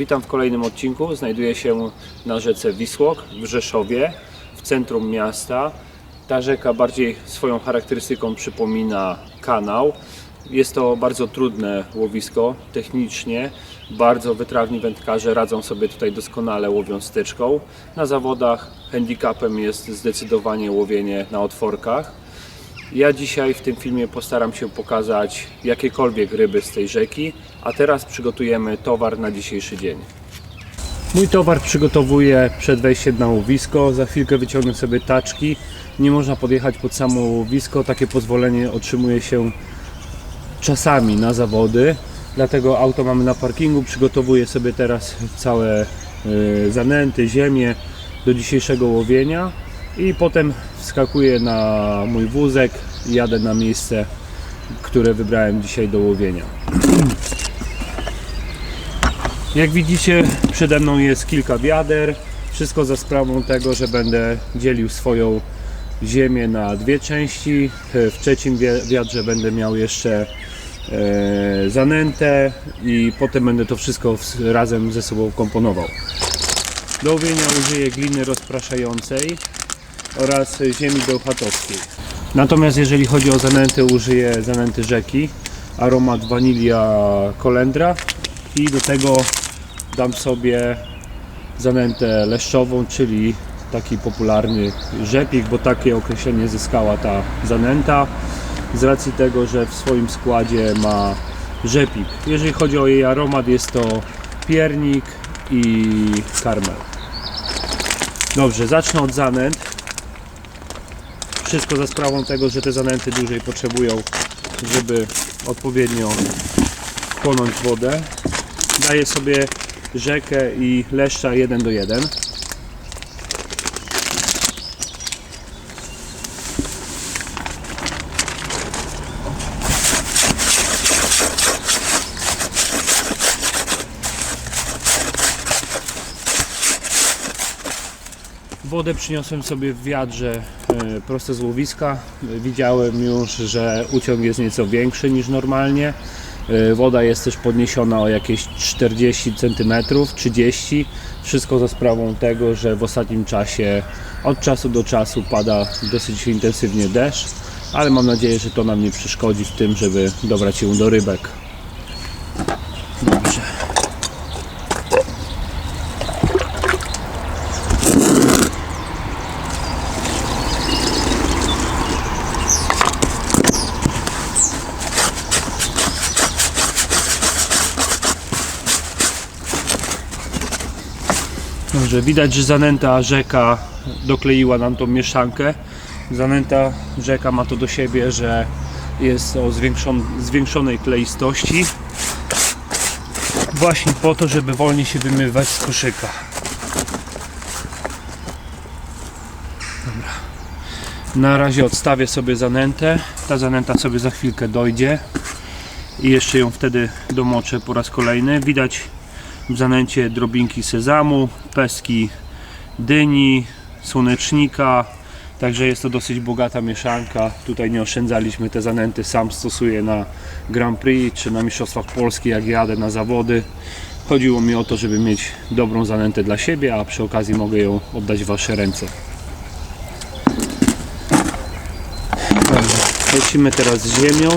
Witam w kolejnym odcinku. Znajduję się na rzece Wisłok w Rzeszowie, w centrum miasta. Ta rzeka bardziej swoją charakterystyką przypomina kanał. Jest to bardzo trudne łowisko technicznie. Bardzo wytrawni wędkarze radzą sobie tutaj doskonale łowiąc styczką. Na zawodach handicapem jest zdecydowanie łowienie na otworkach. Ja dzisiaj w tym filmie postaram się pokazać jakiekolwiek ryby z tej rzeki, a teraz przygotujemy towar na dzisiejszy dzień. Mój towar przygotowuję przed wejściem na łowisko. Za chwilkę wyciągnę sobie taczki. Nie można podjechać pod samo łowisko. Takie pozwolenie otrzymuje się czasami na zawody. Dlatego auto mamy na parkingu. Przygotowuję sobie teraz całe y, zanęty, ziemię do dzisiejszego łowienia i potem wskakuję na mój wózek i jadę na miejsce, które wybrałem dzisiaj do łowienia. Jak widzicie, przede mną jest kilka wiader. Wszystko za sprawą tego, że będę dzielił swoją ziemię na dwie części. W trzecim wi- wiadrze będę miał jeszcze e, zanętę i potem będę to wszystko razem ze sobą komponował. Do łowienia użyję gliny rozpraszającej oraz ziemi bełchatowskiej. Natomiast jeżeli chodzi o zanęty, użyję zanęty rzeki, aromat wanilia kolendra i do tego dam sobie zanętę leszczową, czyli taki popularny rzepik, bo takie określenie zyskała ta zanęta z racji tego, że w swoim składzie ma rzepik. Jeżeli chodzi o jej aromat, jest to piernik i karmel. Dobrze, zacznę od zanęt. Wszystko za sprawą tego, że te zanęty dłużej potrzebują, żeby odpowiednio wchłonąć wodę. Daję sobie rzekę i leszcza 1 do 1. Wodę przyniosłem sobie w wiadrze e, prosto z łowiska. E, Widziałem już, że uciąg jest nieco większy niż normalnie. E, Woda jest też podniesiona o jakieś 40 cm, 30 Wszystko za sprawą tego, że w ostatnim czasie od czasu do czasu pada dosyć intensywnie deszcz, ale mam nadzieję, że to nam nie przeszkodzi w tym, żeby dobrać się do rybek. Dobrze, widać, że zanęta rzeka dokleiła nam tą mieszankę. Zanęta rzeka ma to do siebie, że jest o zwiększon, zwiększonej kleistości. Właśnie po to, żeby wolniej się wymywać z koszyka. Dobra. Na razie odstawię sobie zanętę. Ta zanęta sobie za chwilkę dojdzie. I jeszcze ją wtedy domoczę po raz kolejny. Widać w zanęcie drobinki sezamu, peski dyni, słonecznika. Także jest to dosyć bogata mieszanka. Tutaj nie oszczędzaliśmy te zanęty. Sam stosuję na Grand Prix czy na Mistrzostwach Polski, jak jadę na zawody. Chodziło mi o to, żeby mieć dobrą zanętę dla siebie, a przy okazji mogę ją oddać w Wasze ręce. Lecimy teraz z ziemią.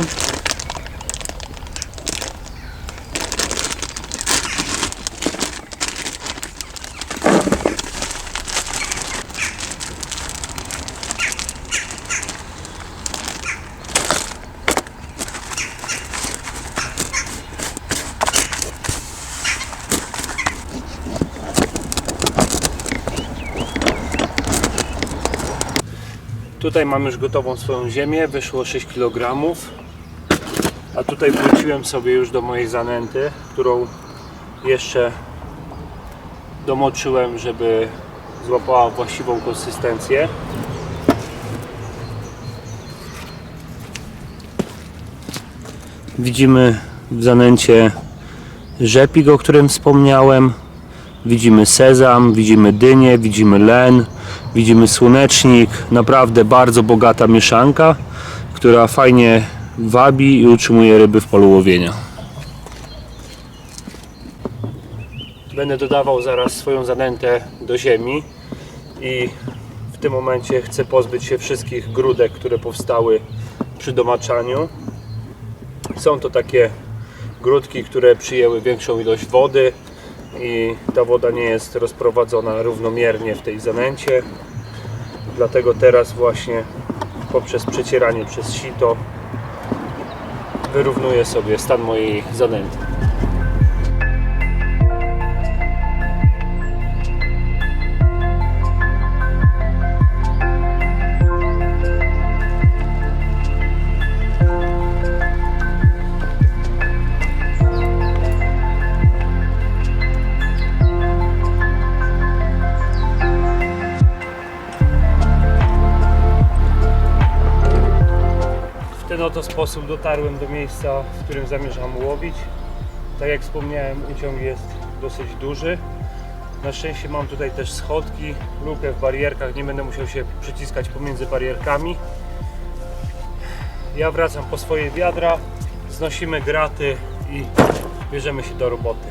Tutaj mam już gotową swoją ziemię, wyszło 6 kg. A tutaj wróciłem sobie już do mojej zanęty, którą jeszcze domoczyłem, żeby złapała właściwą konsystencję. Widzimy w zanęcie rzepik, o którym wspomniałem. Widzimy sezam, widzimy dynię, widzimy len, widzimy słonecznik. Naprawdę bardzo bogata mieszanka, która fajnie wabi i utrzymuje ryby w polu łowienia. Będę dodawał zaraz swoją zanętę do ziemi i w tym momencie chcę pozbyć się wszystkich grudek, które powstały przy domaczaniu. Są to takie grudki, które przyjęły większą ilość wody i ta woda nie jest rozprowadzona równomiernie w tej zanęcie. Dlatego teraz właśnie poprzez przecieranie przez sito wyrównuję sobie stan mojej zanęty. Oto sposób dotarłem do miejsca, w którym zamierzam łowić. Tak jak wspomniałem, uciąg jest dosyć duży. Na szczęście mam tutaj też schodki, lukę w barierkach, nie będę musiał się przyciskać pomiędzy barierkami. Ja wracam po swoje wiadra, znosimy graty i bierzemy się do roboty.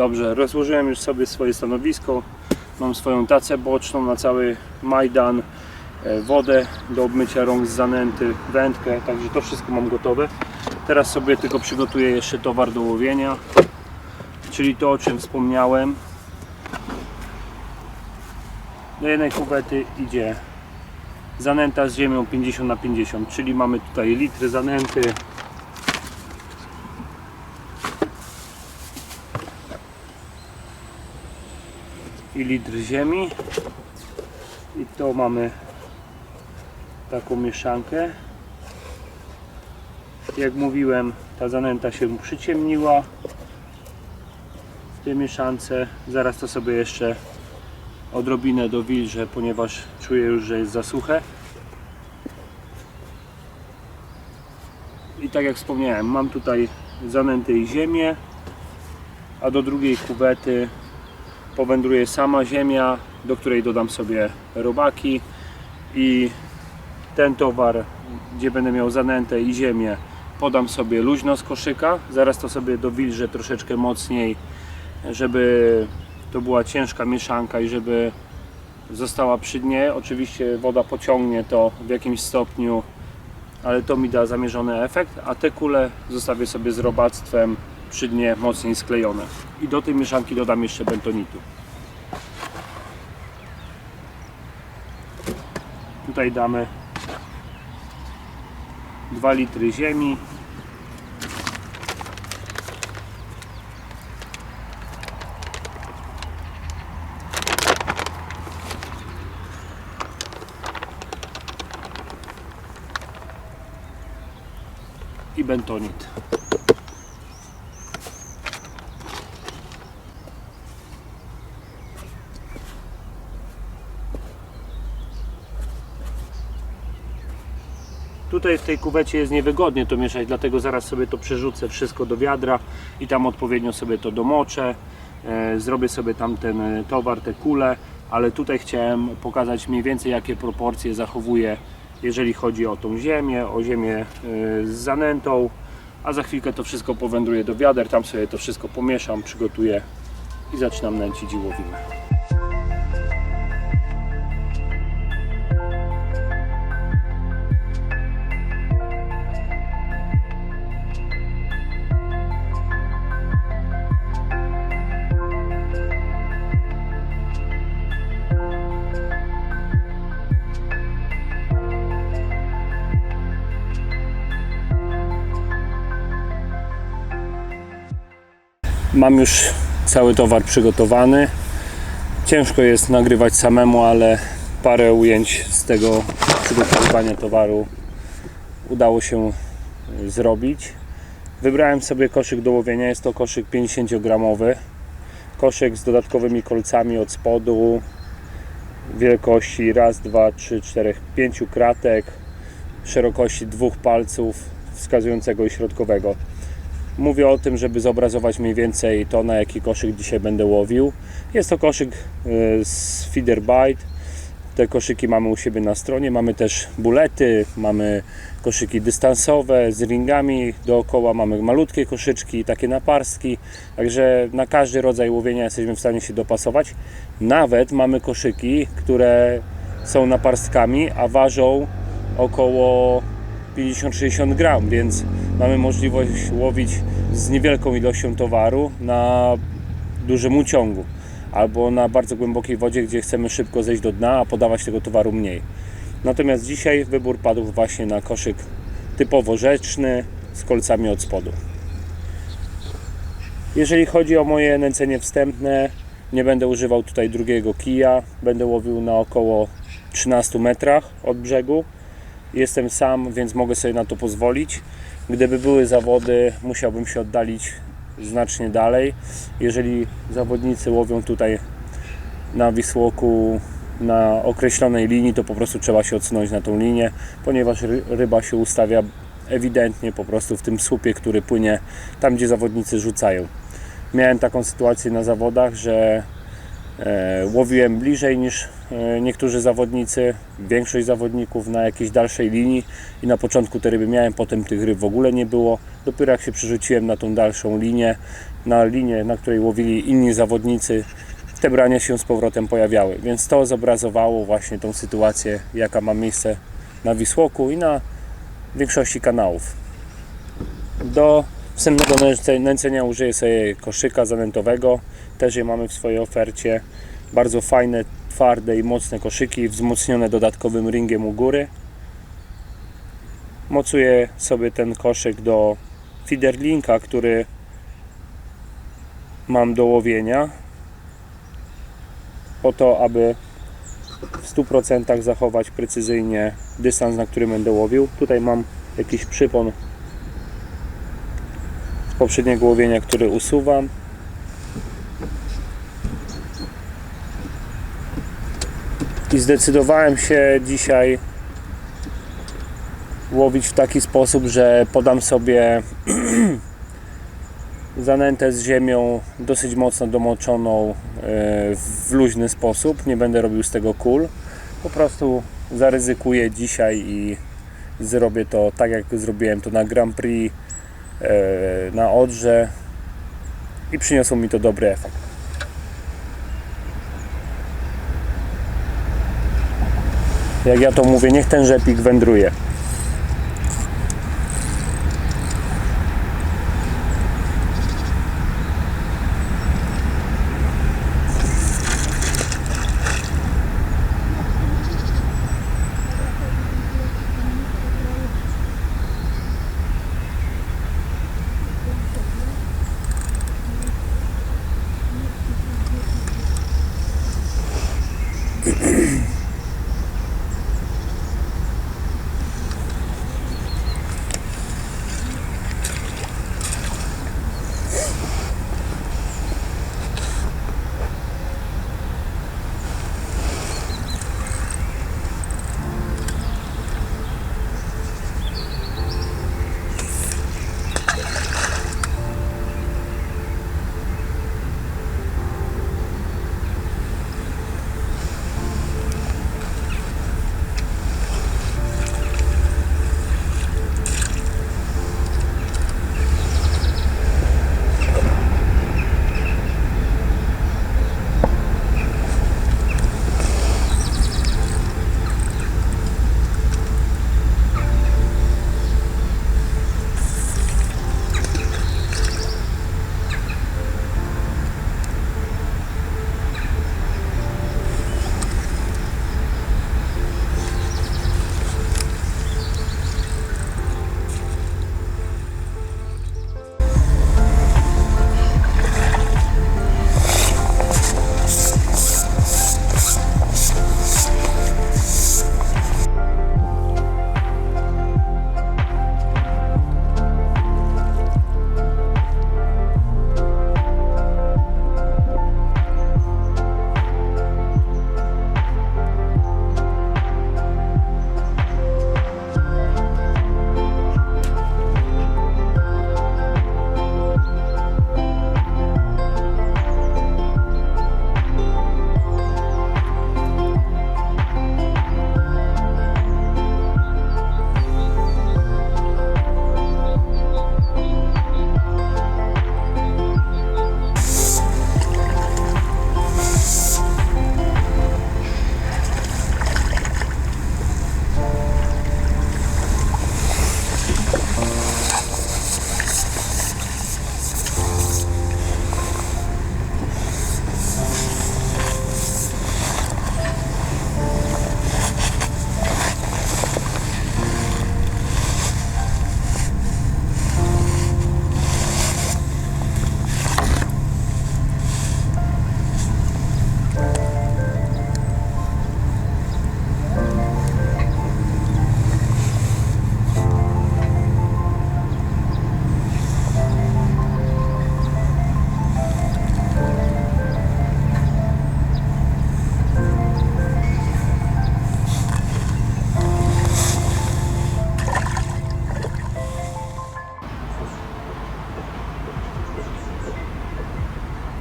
Dobrze, rozłożyłem już sobie swoje stanowisko. Mam swoją tacę boczną na cały Majdan, e, wodę do obmycia rąk z zanęty, wędkę, także to wszystko mam gotowe. Teraz sobie tylko przygotuję jeszcze towar do łowienia, czyli to o czym wspomniałem. Do jednej kuwety idzie zanęta z ziemią 50 na 50, czyli mamy tutaj litry zanęty, i litr ziemi. I to mamy taką mieszankę. Jak mówiłem ta zanęta się przyciemniła w tej mieszance. Zaraz to sobie jeszcze odrobinę dowilżę ponieważ czuję już, że jest za suche. I tak jak wspomniałem mam tutaj zanętę i ziemię a do drugiej kuwety powędruje sama ziemia, do której dodam sobie robaki i ten towar, gdzie będę miał zanętę i ziemię, podam sobie luźno z koszyka. Zaraz to sobie dowilżę troszeczkę mocniej, żeby to była ciężka mieszanka i żeby została przy dnie. Oczywiście woda pociągnie to w jakimś stopniu, ale to mi da zamierzony efekt, a te kule zostawię sobie z robactwem przy dnie mocniej sklejone. I do tej mieszanki dodam jeszcze bentonitu. Tutaj damy 2 litry ziemi. I bentonit. Tutaj w tej kuwecie jest niewygodnie to mieszać, dlatego zaraz sobie to przerzucę wszystko do wiadra i tam odpowiednio sobie to domoczę. E, zrobię sobie tam ten e, towar, te kule, ale tutaj chciałem pokazać mniej więcej jakie proporcje zachowuję, jeżeli chodzi o tą ziemię, o ziemię e, z zanętą, a za chwilkę to wszystko powędruje do wiader, tam sobie to wszystko pomieszam, przygotuję i zaczynam nęcić i łowimy. Mam już cały towar przygotowany, Ciężko jest nagrywać samemu, ale parę ujęć z tego przygotowywania towaru udało się zrobić. Wybrałem sobie koszyk do łowienia. Jest to koszyk 50-gramowy. Koszyk z dodatkowymi kolcami od spodu wielkości raz, dwa, trzy, czterech, pięciu kratek, szerokości dwóch palców wskazującego i środkowego. Mówię o tym, żeby zobrazować mniej więcej to, na jaki koszyk dzisiaj będę łowił. Jest to koszyk y, z Feeder Bite. Te koszyki mamy u siebie na stronie. Mamy też bulety, mamy koszyki dystansowe z ringami dookoła, mamy malutkie koszyczki, takie naparstki. Także na każdy rodzaj łowienia jesteśmy w stanie się dopasować. Nawet mamy koszyki, które są naparstkami, a ważą około 50-60 gram, więc mamy możliwość łowić z niewielką ilością towaru na dużym uciągu albo na bardzo głębokiej wodzie, gdzie chcemy szybko zejść do dna, a podawać tego towaru mniej. Natomiast dzisiaj wybór padł właśnie na koszyk typowo rzeczny z kolcami od spodu. Jeżeli chodzi o moje nęcenie wstępne, nie będę używał tutaj drugiego kija, będę łowił na około 13 metrach od brzegu. Jestem sam, więc mogę sobie na to pozwolić. Gdyby były zawody, musiałbym się oddalić znacznie dalej. Jeżeli zawodnicy łowią tutaj na Wisłoku na określonej linii, to po prostu trzeba się odsunąć na tą linię, ponieważ ry- ryba się ustawia ewidentnie po prostu w tym słupie, który płynie tam, gdzie zawodnicy rzucają. Miałem taką sytuację na zawodach, że e, łowiłem bliżej niż niektórzy zawodnicy, większość zawodników na jakiejś dalszej linii i na początku te ryby miałem, potem tych ryb w ogóle nie było. Dopiero jak się przerzuciłem na tą dalszą linię, na linię, na której łowili inni zawodnicy, te brania się z powrotem pojawiały. Więc to zobrazowało właśnie tą sytuację, jaka ma miejsce na Wisłoku i na większości kanałów. Do wstępnego nęce- nęcenia użyję sobie koszyka zanętowego. Też je mamy w swojej ofercie. Bardzo fajne, twarde i mocne koszyki, wzmocnione dodatkowym ringiem u góry. Mocuję sobie ten koszyk do feederlinka, który mam do łowienia po to, aby w 100% zachować precyzyjnie dystans, na którym będę łowił. Tutaj mam jakiś przypon z poprzedniego łowienia, który usuwam. I zdecydowałem się dzisiaj łowić w taki sposób, że podam sobie zanętę z ziemią dosyć mocno domoczoną e, w luźny sposób. Nie będę robił z tego kul. Po prostu zaryzykuję dzisiaj i zrobię to tak, jak zrobiłem to na Grand Prix e, na Odrze i przyniosło mi to dobry efekt. Jak ja to mówię, niech ten rzepik wędruje.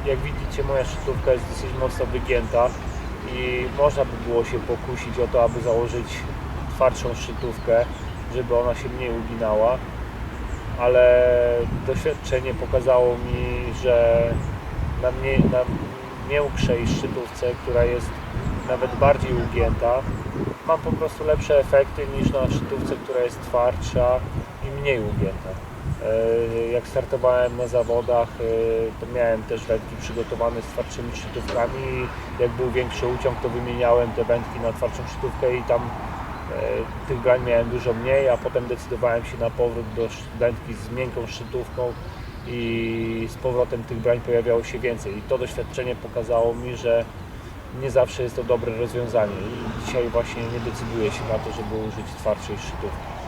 Jak widzicie moja szczytówka jest dosyć mocno wygięta i można by było się pokusić o to, aby założyć twardszą szczytówkę, żeby ona się mniej uginała, ale doświadczenie pokazało mi, że na, mnie, na miększej szczytówce, która jest nawet bardziej ugięta, mam po prostu lepsze efekty niż na szczytówce, która jest twardsza i mniej ugięta. E, Jak startowałem na zawodach, e, to miałem też wędki przygotowane z twardszymi szczytówkami jak był większy uciąg, to wymieniałem te wędki na twardszą szczytówkę i tam e, tych brań miałem dużo mniej, a potem decydowałem się na powrót do wędki z miękką szczytówką i z powrotem tych brań pojawiało się więcej. I to doświadczenie pokazało mi, że nie zawsze jest to dobre rozwiązanie i dzisiaj właśnie nie decyduję się na to, żeby użyć twardszej szczytówki.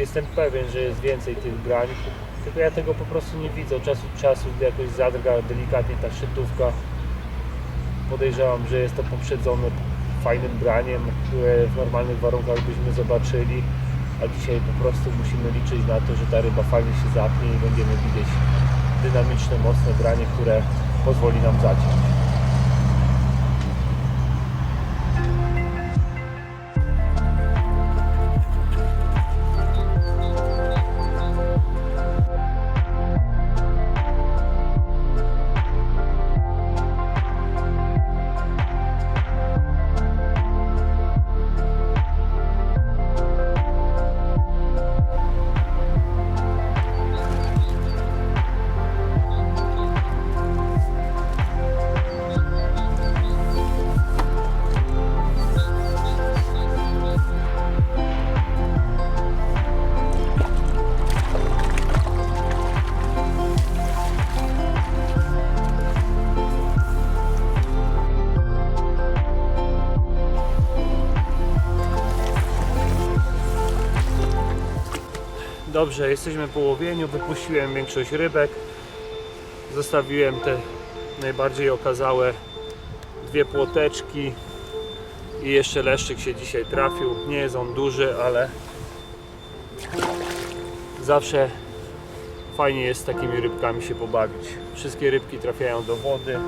Jestem pewien, że jest więcej tych brań, tylko ja tego po prostu nie widzę. Od czasu do czasu jakoś zadrga delikatnie ta szczytówka. Podejrzewam, że jest to poprzedzone fajnym braniem, które w normalnych warunkach byśmy zobaczyli, a dzisiaj po prostu musimy liczyć na to, że ta ryba fajnie się zapnie i będziemy widzieć dynamiczne, mocne branie, które pozwoli nam zaciąć. Dobrze, jesteśmy po łowieniu, wypuściłem większość rybek. Zostawiłem te najbardziej okazałe dwie płoteczki i jeszcze leszczyk się dzisiaj trafił. Nie jest on duży, ale zawsze fajnie jest z takimi rybkami się pobawić. Wszystkie rybki trafiają do wody.